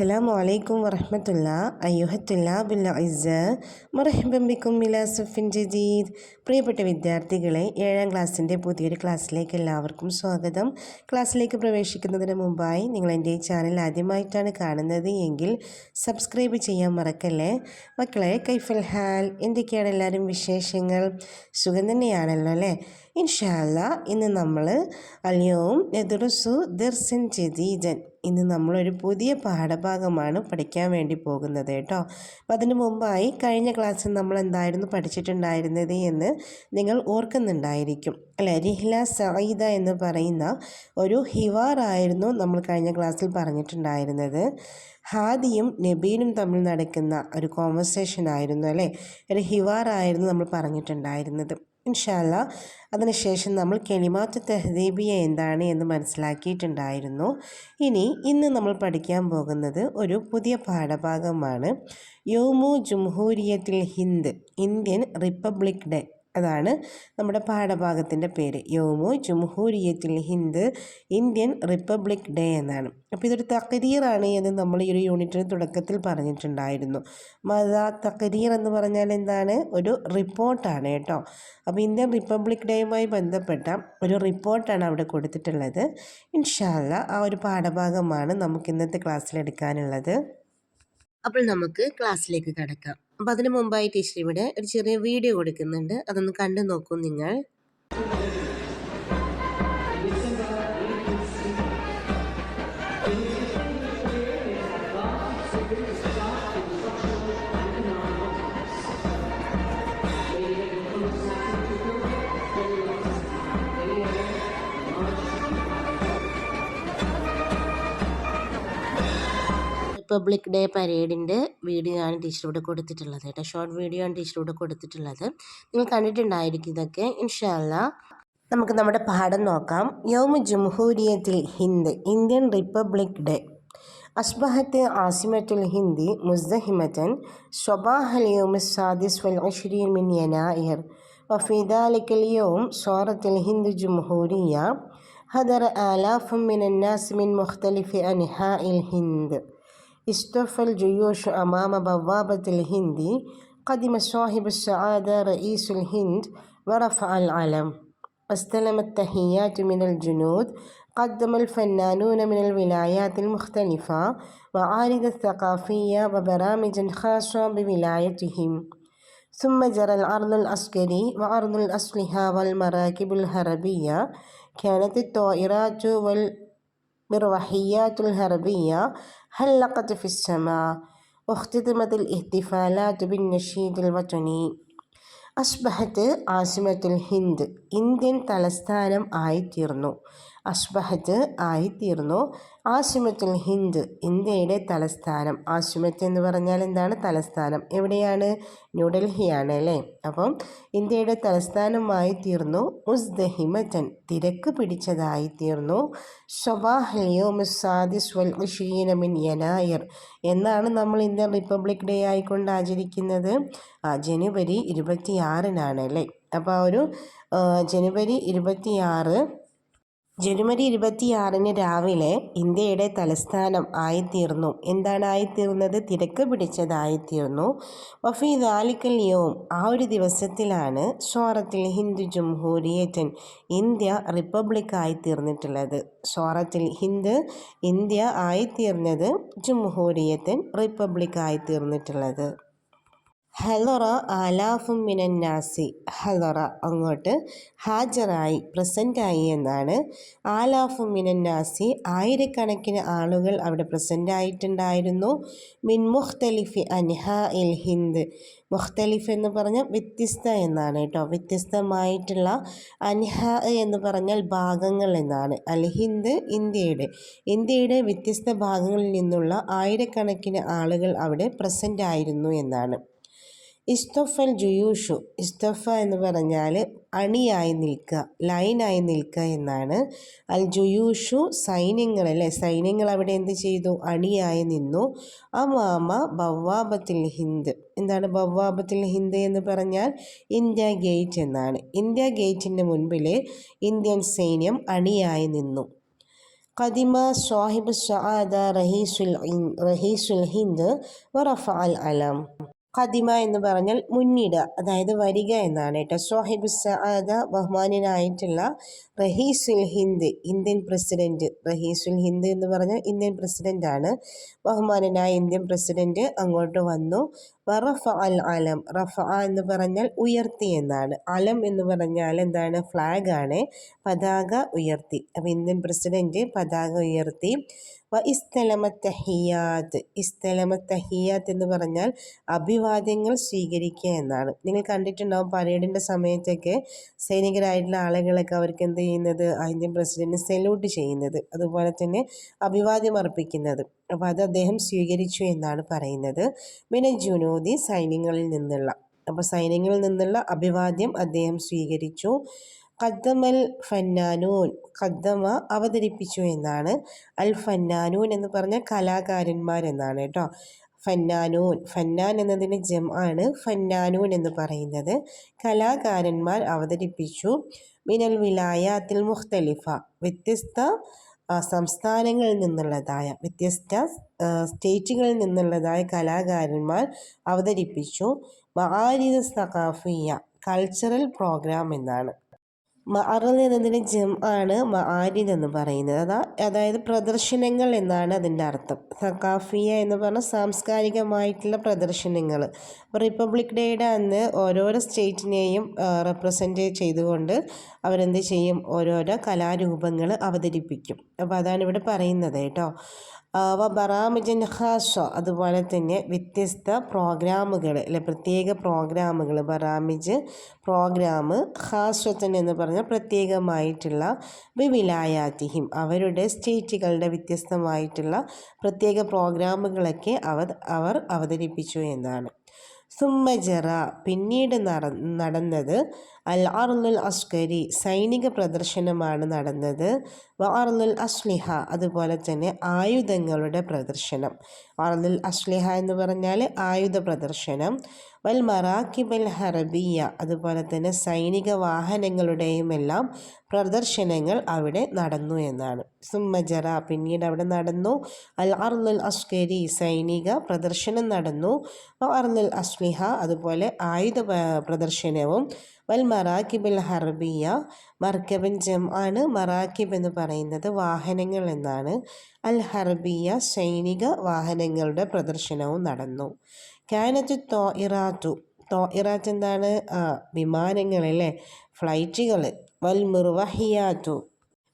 അസ്സലാമു അലൈക്കും أيها الطلاب الأعزاء مرحبا ബിക്കും إلى صف ജദീദ്. പ്രിയപ്പെട്ട വിദ്യാർത്ഥികളെ ഏഴാം ക്ലാസ്സിന്റെ പുതിയൊരു ക്ലാസ്സിലേക്ക് എല്ലാവർക്കും സ്വാഗതം. ക്ലാസ്സിലേക്ക് പ്രവേശിക്കുന്നതിന് മുമ്പായി നിങ്ങൾ എന്റെ ചാനൽ ആദ്യമായിട്ടാണ് കാണുന്നത് എങ്കിൽ സബ്സ്ക്രൈബ് ചെയ്യാൻ മറക്കല്ലേ? മക്കളെ കൈഫൽ ഹാൽ എന്തൊക്കെയാണ് എല്ലാവരും വിശേഷങ്ങൾ? സുഖം തന്നെയാണല്ലോ അല്ലേ? ഇൻഷാല്ല ഇന്ന് നമ്മൾ അല്യവും എതിർസു ദർസൻ ചെതീജൻ ഇന്ന് നമ്മളൊരു പുതിയ പാഠഭാഗമാണ് പഠിക്കാൻ വേണ്ടി പോകുന്നത് കേട്ടോ. അപ്പം അതിന് മുമ്പായി കഴിഞ്ഞ ക്ലാസ്സിൽ നമ്മൾ എന്തായിരുന്നു പഠിച്ചിട്ടുണ്ടായിരുന്നത് എന്ന് നിങ്ങൾ ഓർക്കുന്നുണ്ടായിരിക്കും. അല്ലെ? റിഹ്ല സായിദ എന്ന് പറയുന്ന ഒരു ഹിവാറായിരുന്നു നമ്മൾ കഴിഞ്ഞ ക്ലാസ്സിൽ പറഞ്ഞിട്ടുണ്ടായിരുന്നത്. ഹാദിയും നബീനും തമ്മിൽ നടക്കുന്ന ഒരു കോൺവെർസേഷൻ ആയിരുന്നു അല്ലേ? ഒരു ഹിവാറായിരുന്നു നമ്മൾ പറഞ്ഞിട്ടുണ്ടായിരുന്നത്. ഇൻഷാല്ല അതിനുശേഷം നമ്മൾ കെളിമാത്ത് തെഹദീബിയ എന്താണ് എന്ന് മനസ്സിലാക്കിയിട്ടുണ്ടായിരുന്നു. ഇനി ഇന്ന് നമ്മൾ പഠിക്കാൻ പോകുന്നത് ഒരു പുതിയ പാഠഭാഗമാണ്. യോമു ജുംഹൂരിയത്തിൽ ഹിന്ദ് ഇന്ത്യൻ റിപ്പബ്ലിക് ഡേ. അതാണ് നമ്മുടെ പാഠഭാഗത്തിന്റെ പേര്. യോമു ജുംഹൂരിയത്തിൽ ഹിന്ദ് ഇന്ത്യൻ റിപ്പബ്ലിക് ഡേ എന്നാണ്. അപ്പോൾ ഇതൊരു തക്കരീറാണ് എന്ന് നമ്മൾ ഈ ഒരു യൂണിറ്റിന് തുടക്കത്തിൽ പറഞ്ഞിട്ടുണ്ടായിരുന്നു. മത തക്കരീർ എന്ന് പറഞ്ഞാൽ എന്താണ്? ഒരു റിപ്പോർട്ടാണ് കേട്ടോ. അപ്പോൾ ഇന്ത്യൻ റിപ്പബ്ലിക് ഡേയുമായി ബന്ധപ്പെട്ട ഒരു റിപ്പോർട്ടാണ് അവിടെ കൊടുത്തിട്ടുള്ളത്. ഇൻഷാല്ല ആ ഒരു പാഠഭാഗമാണ് നമുക്ക് ഇന്നത്തെ ക്ലാസ്സിൽ എടുക്കാനുള്ളത്. അപ്പോൾ നമുക്ക് ക്ലാസ്സിലേക്ക് കടക്കാം. അപ്പോൾ അതിന് മുമ്പായിട്ട് ടീച്ചർ ഇവിടെ ഒരു ചെറിയ വീഡിയോ കൊടുക്കുന്നുണ്ട്. അതൊന്ന് കണ്ടു നോക്കൂ നിങ്ങൾ. റിപ്പബ്ലിക് ഡേ പരേഡിൻ്റെ വീഡിയോ ആണ് ടീച്ചർ ഇവിടെ കൊടുത്തിട്ടുള്ളത് കേട്ടോ ഷോർട്ട് വീഡിയോ ആണ് ടീച്ചർ ഇവിടെ കൊടുത്തിട്ടുള്ളത് നിങ്ങൾ കണ്ടിട്ടുണ്ടായിരിക്കും ഇതൊക്കെ ഇൻഷാല്ല നമുക്ക് നമ്മുടെ പാഠം നോക്കാം യോമ ജംഹൂരിയത്തിൽ ഹിന്ദ് Indian republic day أصبحت عاصمة الهند مزدحمة صباح اليوم السادس والعشرين من يناير وفي ذلك اليوم صارت الهند جمهورية هدر آلاف من الناس من مختلف أنحاء الهند اصطف الجيوش أمام بوابة الهند. قدم صاحب السعادة رئيس الهند ورفع العلم. واستلم التحيات من الجنود. قدم الفنانون من الولايات المختلفة. معارض ثقافية وبرامج خاصة بولايتهم. ثم جرى العرض العسكري وعرض الأسلحة والمراكب الهربية. كانت الطائرات والمروحيات الهربية هلقت في السماء واختتمت الاحتفالات بالنشيد الوطني അസ്ബഹത്ത് ആസിമത്തുൽ Hind Indian തലസ്ഥാനം ആയിത്തീർന്നു അസ്ബഹത്ത് ആയിത്തീർന്നു. ആശുമത്തുൽ ഹിന്ദ് ഇന്ത്യയുടെ തലസ്ഥാനം. ആശുമത്ത് എന്ന് പറഞ്ഞാൽ എന്താണ്? തലസ്ഥാനം. എവിടെയാണ്? ന്യൂഡൽഹിയാണ് അല്ലേ? അപ്പം ഇന്ത്യയുടെ തലസ്ഥാനമായി തീർന്നു. മുസ്ദഹിമത്തൻ തിരക്ക് പിടിച്ചതായി തീർന്നു. മിൻ യനായർ എന്നാണ് നമ്മൾ ഇന്ത്യൻ റിപ്പബ്ലിക് ഡേ ആയിക്കൊണ്ട് ആചരിക്കുന്നത്. ജനുവരി ഇരുപത്തിയാറിനാണ് അല്ലേ? അപ്പോൾ ആ ഒരു ജനുവരി ഇരുപത്തിയാറ് ജനുവരി ഇരുപത്തിയാറിന് രാവിലെ ഇന്ത്യയുടെ തലസ്ഥാനം ആയിത്തീർന്നു. എന്താണ് ആയിത്തീർന്നത്? തിരക്ക് പിടിച്ചതായിത്തീർന്നു വഫി ദാലിക്കൽ യോം ആ ഒരു ദിവസത്തിലാണ് സോറത്തിൽ ഹിന്ദു ജംഹൂരിയറ്റൻ ഇന്ത്യ റിപ്പബ്ലിക് ആയിത്തീർന്നിട്ടുള്ളത്. സോറത്തിൽ ഹിന്ദ് ഇന്ത്യ ആയിത്തീർന്നത് ജംഹൂരിയത്തൻ റിപ്പബ്ലിക് ആയിത്തീർന്നിട്ടുള്ളത്. ഹലറ ആലാഫും മിനന്നാസി ഹലറ അങ്ങോട്ട് ഹാജറായി പ്രസന്റായി എന്നാണ്. ആലാഫും മിനന്നാസി ആയിരക്കണക്കിന് ആളുകൾ അവിടെ പ്രസന്റായിട്ടുണ്ടായിരുന്നു മിൻ മുഖ്തലിഫി അൻഹ ഇൽ ഹിന്ദ്. മുഖ്തലിഫ് എന്ന് പറഞ്ഞാൽ വ്യത്യസ്ത എന്നാണ് കേട്ടോ. വ്യത്യസ്തമായിട്ടുള്ള അൻഹ എന്ന് പറഞ്ഞാൽ ഭാഗങ്ങൾ എന്നാണ്. അൽ ഹിന്ദ് ഇന്ത്യയുടെ. ഇന്ത്യയുടെ വ്യത്യസ്ത ഭാഗങ്ങളിൽ നിന്നുള്ള ആയിരക്കണക്കിന് ആളുകൾ അവിടെ പ്രസന്റ് ആയിരുന്നു എന്നാണ്. ഇസ്തഫൽ ജുയൂഷു ഇസ്തഫ എന്ന് പറഞ്ഞാൽ അണിയായി നിൽക്കുക ലൈനായി നിൽക്കുക എന്നാണ്. അൽ ജുയൂഷു സൈന്യങ്ങൾ അല്ലേ സൈന്യങ്ങൾ അവിടെ എന്ത് ചെയ്തു? അണിയായി നിന്നു. അമാമ ബവ്വാബത്തിൽ ഹിന്ദ്. എന്താണ് ബവ്വാബത്തിൽ ഹിന്ദ് എന്ന് പറഞ്ഞാൽ ഇന്ത്യ ഗേറ്റ് എന്നാണ്. ഇന്ത്യ ഗേറ്റിന്റെ മുൻപിൽ ഇന്ത്യൻ സൈന്യം അണിയായി നിന്നു. കദിമ സാഹിബ് സആദ റഹീസുൽ റഹീസുൽ ഹിന്ദ് വറഫ അൽ അലം. ഖദിമ എന്ന് പറഞ്ഞാൽ മുന്നിടുക അതായത് വരിക എന്നാണ് കേട്ടോ. സോഹിബ് സഅദ ബഹുമാനായിട്ടുള്ള റഹീസുൽ ഹിന്ദ് ഇന്ത്യൻ പ്രസിഡന്റ്. റഹീസുൽ ഹിന്ദ് എന്ന് പറഞ്ഞാൽ ഇന്ത്യൻ പ്രസിഡന്റ് ആണ്. ബഹുമാനനായ ഇന്ത്യൻ പ്രസിഡന്റ് അങ്ങോട്ട് വന്നു. വറഫ അൽ അലം റഫ എന്ന് പറഞ്ഞാൽ ഉയർത്തി എന്നാണ്. അലം എന്ന് പറഞ്ഞാൽ എന്താണ്? ഫ്ലാഗാണ് പതാക ഉയർത്തി. അപ്പോൾ ഇന്ത്യൻ പ്രസിഡന്റ് പതാക ഉയർത്തി. വ ഇസ്തലമത്തഹിയാത്ത് ഇസ്തലമ തഹിയാത്ത് എന്ന് പറഞ്ഞാൽ അഭിവാദ്യങ്ങൾ സ്വീകരിക്കുക എന്നാണ്. നിങ്ങൾ കണ്ടിട്ടുണ്ടാവും പരേഡിന്റെ സമയത്തൊക്കെ സൈനികരായിട്ടുള്ള ആളുകളൊക്കെ അവർക്ക് എന്ത് ചെയ്യുന്നത്? ഇന്ത്യൻ പ്രസിഡന്റ് സെല്യൂട്ട് ചെയ്യുന്നത്. അതുപോലെ തന്നെ അഭിവാദ്യം അർപ്പിക്കുന്നത്. അപ്പോൾ അത് അദ്ദേഹം സ്വീകരിച്ചു എന്നാണ് പറയുന്നത്. പിന്നെ ജുനോദി സൈന്യങ്ങളിൽ നിന്നുള്ള അപ്പോൾ സൈന്യങ്ങളിൽ നിന്നുള്ള അഭിവാദ്യം അദ്ദേഹം സ്വീകരിച്ചു. ഖദ്ദമൽ ഫന്നാനൂൻ. ഖദ്ദമ അവതരിപ്പിച്ചു എന്നാണ്. അൽ ഫന്നാനൂൻ എന്ന് പറഞ്ഞ കലാകാരന്മാരെന്നാണ് കേട്ടോ. ഫന്നാനൂൻ. ഫന്നാൻ എന്നതിന് ജം ആണ്. ഫന്നാനൂൻ എന്ന് പറയുന്നത് കലാകാരന്മാർ അവതരിപ്പിച്ചു. മിനൽ വിലായാത്തിൽ മുഖ്തലിഫ. വ്യത്യസ്ത സംസ്ഥാനങ്ങളിൽ നിന്നുള്ളതായ വ്യത്യസ്ത സ്റ്റേറ്റുകളിൽ നിന്നുള്ളതായ കലാകാരന്മാർ അവതരിപ്പിച്ചു. മഹാരിത സഖാഫിയ കൾച്ചറൽ പ്രോഗ്രാം എന്നാണ്. മഅറൽ എന്നതിന് ജം ആണ് മആരിദ് എന്ന് പറയുന്നത്. അതാ അതായത് പ്രദർശനങ്ങൾ എന്നാണ് അതിന്റെ അർത്ഥം. സക്കാഫിയ എന്ന് പറഞ്ഞാൽ സാംസ്കാരികമായിട്ടുള്ള പ്രദർശനങ്ങൾ. റിപ്പബ്ലിക് ഡേയുടെ അന്ന് ഓരോരോ സ്റ്റേറ്റിനെയും റെപ്രസെന്റ് ചെയ്തുകൊണ്ട് അവരെന്ത് ചെയ്യും? ഓരോരോ കലാരൂപങ്ങൾ അവതരിപ്പിക്കും. അപ്പോൾ അതാണ് ഇവിടെ പറയുന്നത് കേട്ടോ. വ ബറാമിജൻ ഖാസ അതുപോലെ തന്നെ വ്യത്യസ്ത പ്രോഗ്രാമുകൾ അല്ലെ പ്രത്യേക പ്രോഗ്രാമുകൾ ബറാമിജ് പ്രോഗ്രാം ഹാസ്വത്തൻ എന്ന് പറഞ്ഞാൽ പ്രത്യേകമായിട്ടുള്ള വിവിലായാതിഹിം അവരുടെ സ്റ്റേറ്റുകളുടെ വ്യത്യസ്തമായിട്ടുള്ള പ്രത്യേക പ്രോഗ്രാമുകളൊക്കെ അവർ അവർ അവതരിപ്പിച്ചു എന്നാണ്. സുമ്മജറ പിന്നീട് നട നടന്നത് അൽ അർലുൽ അസ്കരി സൈനിക പ്രദർശനമാണ് നടന്നത്. വ അർലുൽ അസ്ലിഹ അതുപോലെ തന്നെ ആയുധങ്ങളുടെ പ്രദർശനം. അർലുൽ അസ്ലിഹ എന്ന് പറഞ്ഞാൽ ആയുധ പ്രദർശനം. വൽ മറാക്കിബൽ ഹറബിയ അതുപോലെ തന്നെ സൈനിക വാഹനങ്ങളുടെയും എല്ലാം പ്രദർശനങ്ങൾ അവിടെ നടന്നു എന്നാണ്. സുമ്മജറ പിന്നീട് അവിടെ നടന്നു. അൽ അർലുൽ അസ്കരി സൈനിക പ്രദർശനം നടന്നു. അർലുൽ അസ്ലിഹ അതുപോലെ ആയുധ പ്രദർശനവും. വൽ മറാക്കിബിൽ ഹർബിയ മർക്കബൻ ജം ആണ്. മറാക്കിബ് എന്ന് പറയുന്നത് വാഹനങ്ങൾ എന്നാണ്. അൽ ഹർബിയ സൈനിക വാഹനങ്ങളുടെ പ്രദർശനവും നടന്നു. കാനത്ത് തോ ഇറാറ്റു തോ ഇറാറ്റ് എന്താണ്? വിമാനങ്ങൾ അല്ലേ? ഫ്ലൈറ്റുകൾ. വൽ മിർവഹിയാറ്റു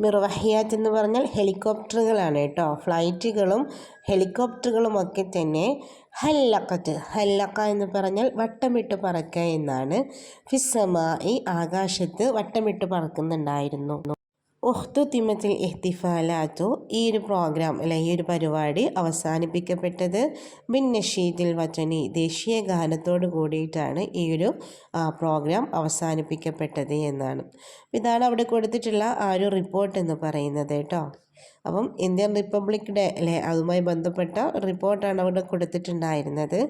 മിർവഹിയാറ്റ് എന്ന് പറഞ്ഞാൽ ഹെലികോപ്റ്ററുകളാണ് കേട്ടോ. ഫ്ലൈറ്റുകളും ഹെലികോപ്റ്ററുകളും ഒക്കെ തന്നെ ഹല്ലക്കത്ത് ഹല്ലക്ക എന്ന് പറഞ്ഞാൽ വട്ടമിട്ട് പറക്കുക എന്നാണ്. ഫിസമായി ആകാശത്ത് വട്ടമിട്ട് പറക്കുന്നുണ്ടായിരുന്നു. ഉഹ്തു തിമത്തിൽ എഹ്തിഫാലാത്തു ഈ ഒരു പ്രോഗ്രാം അല്ലെങ്കിൽ ഈ ഒരു പരിപാടി അവസാനിപ്പിക്കപ്പെട്ടത് ബിൻ നഷീദിൽ വചനി ദേശീയ ഗാനത്തോട് കൂടിയിട്ടാണ് ഈ ഒരു പ്രോഗ്രാം അവസാനിപ്പിക്കപ്പെട്ടത് എന്നാണ്. ഇതാണ് അവിടെ കൊടുത്തിട്ടുള്ള ആ ഒരു റിപ്പോർട്ട് എന്ന് പറയുന്നത് കേട്ടോ. അപ്പം ഇന്ത്യൻ റിപ്പബ്ലിക് ഡേ അല്ലെ അതുമായി ബന്ധപ്പെട്ട റിപ്പോർട്ടാണ് അവിടെ കൊടുത്തിട്ടുണ്ടായിരുന്നത്.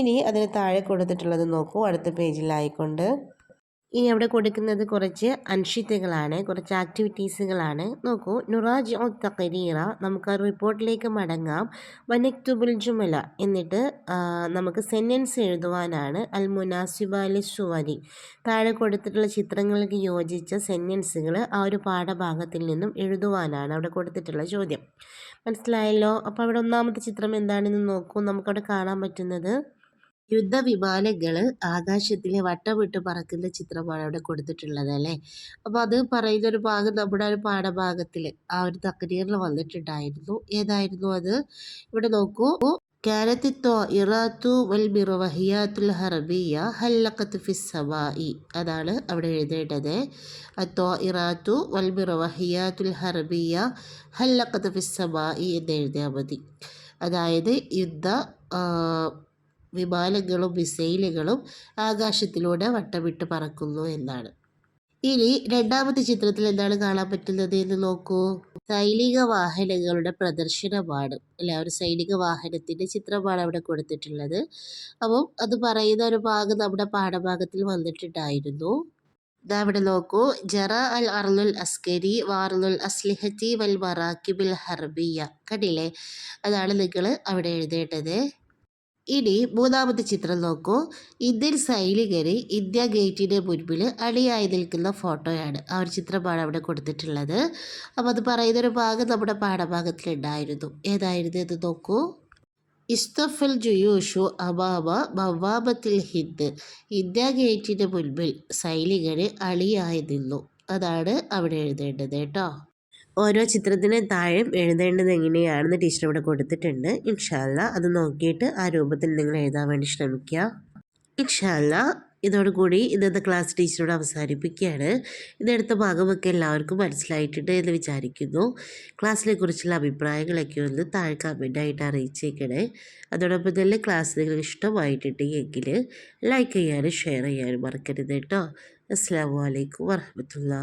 ഇനി അതിന് താഴെ കൊടുത്തിട്ടുള്ളത് നോക്കൂ. അടുത്ത പേജിലായിക്കൊണ്ട് ഇനി അവിടെ കൊടുക്കുന്നത് കുറച്ച് അൻഷിത്തുകളാണ് കുറച്ച് ആക്ടിവിറ്റീസുകളാണ് നോക്കൂ നുറാജ് ഒ തകരീറ നമുക്ക് ആ റിപ്പോർട്ടിലേക്ക് മടങ്ങാം. വനക്തുബുൽ ജുമല എന്നിട്ട് നമുക്ക് സെന്റൻസ് എഴുതുവാനാണ്. അൽ മുനാസിബാലി സുവരി താഴെ കൊടുത്തിട്ടുള്ള ചിത്രങ്ങൾക്ക് യോജിച്ച സെന്റൻസുകൾ ആ ഒരു പാഠഭാഗത്തിൽ നിന്നും എഴുതുവാനാണ് അവിടെ കൊടുത്തിട്ടുള്ള ചോദ്യം. മനസ്സിലായല്ലോ? അപ്പോൾ അവിടെ ഒന്നാമത്തെ ചിത്രം എന്താണെന്ന് നോക്കൂ. നമുക്കവിടെ കാണാൻ പറ്റുന്നത് യുദ്ധവിമാനങ്ങൾ ആകാശത്തിൽ വട്ടമിട്ട് പറക്കുന്ന ചിത്രമാണ് അവിടെ കൊടുത്തിട്ടുള്ളത് അല്ലേ അപ്പോൾ അത് പറയുന്ന ഒരു ഭാഗം നമ്മുടെ ഒരു പാഠഭാഗത്തിൽ ആ ഒരു തക്കനീറിൽ വന്നിട്ടുണ്ടായിരുന്നു ഏതായിരുന്നു അത് ഇവിടെ നോക്കൂ كانت الطائرات والمروحيات الحربية حلقت في السماء അതാണ് അവിടെ എഴുതേണ്ടത് الطائرات والمروحيات الحربية حلقت في السماء എന്ന് എഴുതിയാൽ മതി അതായത് യുദ്ധ ആ, വിമാനങ്ങളും മിസൈലുകളും ആകാശത്തിലൂടെ വട്ടമിട്ട് പറക്കുന്നു എന്നാണ്. ഇനി രണ്ടാമത്തെ ചിത്രത്തിൽ എന്താണ് കാണാൻ പറ്റുന്നത് എന്ന് നോക്കൂ. സൈനിക വാഹനങ്ങളുടെ പ്രദർശനമാണ്. അല്ലെ ഒരു സൈനിക വാഹനത്തിന്റെ ചിത്രമാണ് അവിടെ കൊടുത്തിട്ടുള്ളത്. അപ്പം അത് പറയുന്ന ഒരു ഭാഗം നമ്മുടെ പാഠഭാഗത്തിൽ വന്നിട്ടുണ്ടായിരുന്നു. ദാ ഇവിടെ നോക്കൂ. ജറ അൽ അർലുൽ അസ്കരി വാർലുൽ അസ്ലിഹത്തി വൽ മറാക്കിബിൽ ഹർബിയ. കണ്ടില്ലേ? അതാണ് നിങ്ങൾ അവിടെ എഴുതേണ്ടത്. ഇനി മൂന്നാമത്തെ ചിത്രം നോക്കൂ. ഇന്ത്യൻ സൈനികര് ഇന്ത്യ ഗേറ്റിന്റെ മുൻപിൽ അണിയായി നിൽക്കുന്ന ഫോട്ടോയാണ് ആ ഒരു ചിത്രമാണ് അവിടെ കൊടുത്തിട്ടുള്ളത്. അപ്പോൾ അത് പറയുന്നൊരു ഭാഗം നമ്മുടെ പാഠഭാഗത്തിലുണ്ടായിരുന്നു ഏതായിരുന്നു എന്ന് നോക്കൂ. ഇസ്തഫൽ ജുയൂഷു അബാബ ബവാബത്തിൽ ഹിന്ദ് ഇന്ത്യ ഗേറ്റിന്റെ മുൻപിൽ സൈനികര് അണിയായി നിന്നു. അതാണ് അവിടെ എഴുതേണ്ടത് കേട്ടോ. ഓരോ ചിത്രത്തിന് താഴെയും എഴുതേണ്ടത് എങ്ങനെയാണെന്ന് ടീച്ചർ ഇവിടെ കൊടുത്തിട്ടുണ്ട്. ഇൻഷാല്ല അത് നോക്കിയിട്ട് ആ രൂപത്തിൽ നിങ്ങൾ എഴുതാൻ വേണ്ടി ശ്രമിക്കുക. ഇൻഷാല്ല ഇതോടുകൂടി ഇന്നത്തെ ക്ലാസ് ടീച്ചറോട് അവസാനിപ്പിക്കുകയാണ്. ഇതെടുത്ത ഭാഗമൊക്കെ എല്ലാവർക്കും മനസ്സിലായിട്ടുണ്ട് എന്ന് വിചാരിക്കുന്നു. ക്ലാസ്സിനെ കുറിച്ചുള്ള അഭിപ്രായങ്ങളൊക്കെ ഒന്ന് താഴെ കമന്റായിട്ട് അറിയിച്ചേക്കണേ. അതോടൊപ്പം തന്നെ ക്ലാസ് നിങ്ങൾക്ക് ഇഷ്ടമായിട്ടുണ്ടെങ്കിൽ ലൈക്ക് ചെയ്യാനും ഷെയർ ചെയ്യാനും മറക്കരുത് കേട്ടോ. അസ്സാം വലൈക്കും വർഹമത്തുള്ള